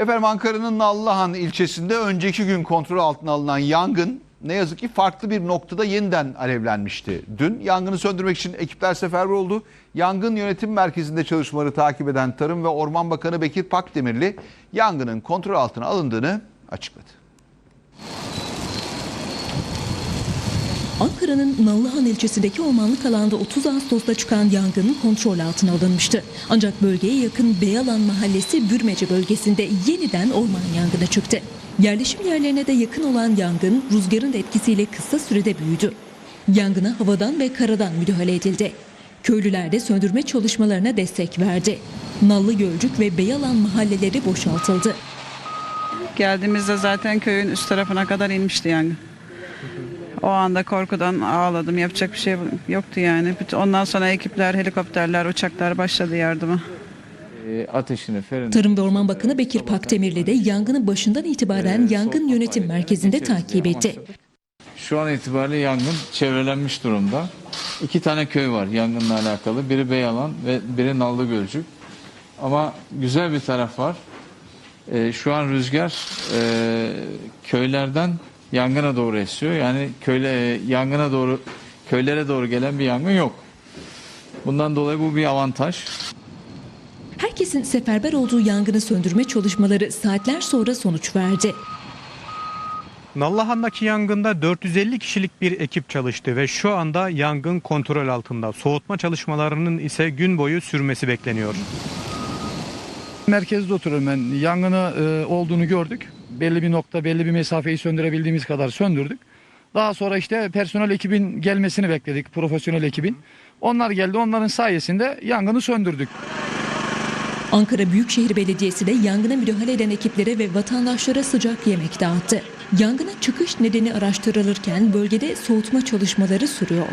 Efendim Ankara'nın Nallıhan ilçesinde önceki gün kontrol altına alınan yangın ne yazık ki farklı bir noktada yeniden alevlenmişti. Dün yangını söndürmek için ekipler seferber oldu. Yangın yönetim merkezinde çalışmaları takip eden Tarım ve Orman Bakanı Bekir Pakdemirli yangının kontrol altına alındığını açıkladı. Ankara'nın Nallıhan ilçesindeki ormanlık alanda 30 Ağustos'ta çıkan yangın kontrol altına alınmıştı. Ancak bölgeye yakın Beyalan Mahallesi Bürmece bölgesinde yeniden orman yangını çıktı. Yerleşim yerlerine de yakın olan yangın rüzgarın etkisiyle kısa sürede büyüdü. Yangına havadan ve karadan müdahale edildi. Köylüler de söndürme çalışmalarına destek verdi. Nallı Gölcük ve Beyalan mahalleleri boşaltıldı. Geldiğimizde zaten köyün üst tarafına kadar inmişti yangın. O anda korkudan ağladım. Yapacak bir şey yoktu yani. Ondan sonra ekipler, helikopterler, uçaklar başladı yardıma. e, ateşini fren Tarım ve Orman Bakanı Bekir Pakdemirli de yangının başından itibaren yangın yönetim merkezinde takip etti. Şu an itibariyle yangın çevrelenmiş durumda. İki tane köy var yangınla alakalı. Biri Beyalan ve biri Nallı Gölcük. Ama güzel bir taraf var. E, şu an rüzgar e, köylerden yangına doğru esiyor. Yani köyle, e, yangına doğru köylere doğru gelen bir yangın yok. Bundan dolayı bu bir avantaj. Herkesin seferber olduğu yangını söndürme çalışmaları saatler sonra sonuç verdi. Nallıhan'daki yangında 450 kişilik bir ekip çalıştı ve şu anda yangın kontrol altında. Soğutma çalışmalarının ise gün boyu sürmesi bekleniyor. Merkezde oturuyorum ben. Yangını e, olduğunu gördük. Belli bir nokta, belli bir mesafeyi söndürebildiğimiz kadar söndürdük. Daha sonra işte personel ekibin gelmesini bekledik, profesyonel ekibin. Onlar geldi, onların sayesinde yangını söndürdük. Ankara Büyükşehir Belediyesi de yangına müdahale eden ekiplere ve vatandaşlara sıcak yemek dağıttı. Yangının çıkış nedeni araştırılırken bölgede soğutma çalışmaları sürüyor.